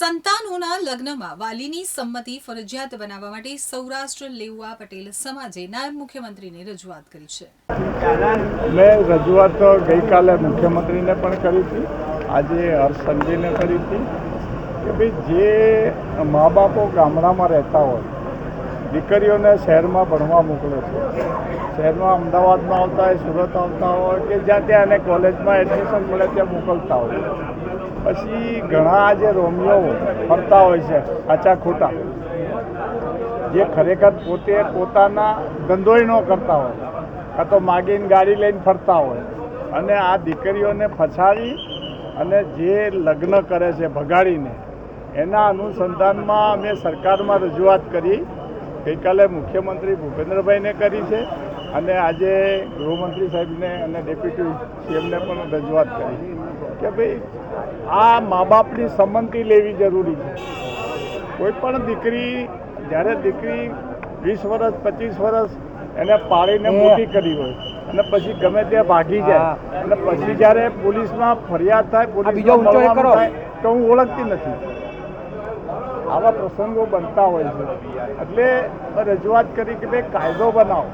સંતાનોના લગ્નમાં વાલીની સંમતિ ફરજિયાત બનાવવા માટે સૌરાષ્ટ્ર લેઉવા પટેલ સમાજે નાયબ મુખ્યમંત્રીને રજૂઆત કરી છે. મેં રજૂઆત તો ગઈકાલે મુખ્યમંત્રીને પણ કરી હતી. આજે હર્ષ કરી હતી કે ભાઈ જે મા બાપો ગામડામાં રહેતા હોય, દીકરીઓને શહેરમાં ભણવા મોકલે છે, શહેરમાં અમદાવાદમાં આવતા હોય, સુરત આવતા હોય કે જ્યાં ત્યાં એને કોલેજમાં એડમિશન મળે ત્યાં મોકલતા હોય પછી ઘણા જે રોમિયો ફરતા હોય છે સાચા ખોટા, જે ખરેખર પોતે પોતાના ધંધોય ન કરતા હોય, કાં તો માગીને ગાડી લઈને ફરતા હોય, અને આ દીકરીઓને ફસાવી અને જે લગ્ન કરે છે ભગાડીને, એના અનુસંધાનમાં અમે સરકારમાં રજૂઆત કરી. ગઈકાલે મુખ્યમંત્રી ભૂપેન્દ્રભાઈને કરી છે. અને આજે ગૃહમંત્રી સાહેબને અને ડેપ્યુટી સીએમને પણ રજૂઆત કરી કે ભાઈ આ મા બાપની સંમતિ લેવી જરૂરી છે. કોઈ પણ દીકરી જ્યારે દીકરી વીસ વર્ષ પચીસ વર્ષ એને પાળીને મોટી કરી હોય અને પછી ગમે ત્યાં ભાગી જાય અને પછી જ્યારે પોલીસમાં ફરિયાદ થાય પોલીસ. થાય તો હું ઓળખતી નથી. આવા પ્રસંગો બનતા હોય છે. એટલે રજૂઆત કરી કે ભાઈ કાયદો બનાવો.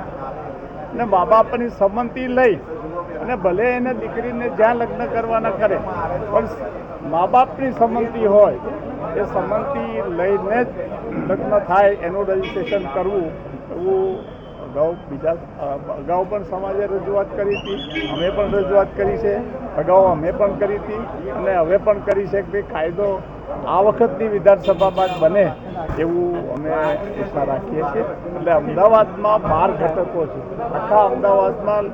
અને મા બાપની સંમતિ લઈ અને ભલે એને દીકરીને જ્યાં લગ્ન કરવાના કરે, પણ મા બાપની સંમતિ હોય, એ સંમતિ લઈને જ લગ્ન થાય, એનું રજીસ્ટ્રેશન કરવું, એવું અગાઉ બીજા, અગાઉ પણ સમાજે રજૂઆત કરી હતી, અમે પણ રજૂઆત કરી છે. અગાઉ અમે પણ કરી હતી અને હવે પણ કરી છે કે કાયદો આ વખતની વિધાનસભામાં જ બને એવું અમે ઈચ્છા રાખીએ છીએ. એટલે અમદાવાદમાં બાર ઘટકો છે. આખા અમદાવાદમાં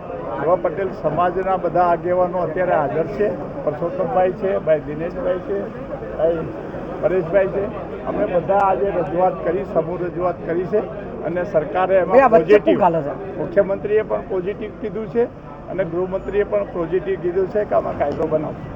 એવા પટેલ સમાજના બધા આગેવાનો અત્યારે હાજર છે. પરસોત્તમભાઈ છે ભાઈ દિનેશભાઈ છે ભાઈ પરેશભાઈ છે. અમે બધા આજે રજૂઆત કરી સમૂહ રજૂઆત કરી છે અને સરકારે એમાં પોઝિટિવ મુખ્યમંત્રીએ પણ પોઝિટિવ કીધું છે. અને ગૃહમંત્રીએ પણ પોઝિટિવ કીધું છે કે આમાં કાયદો બનાવો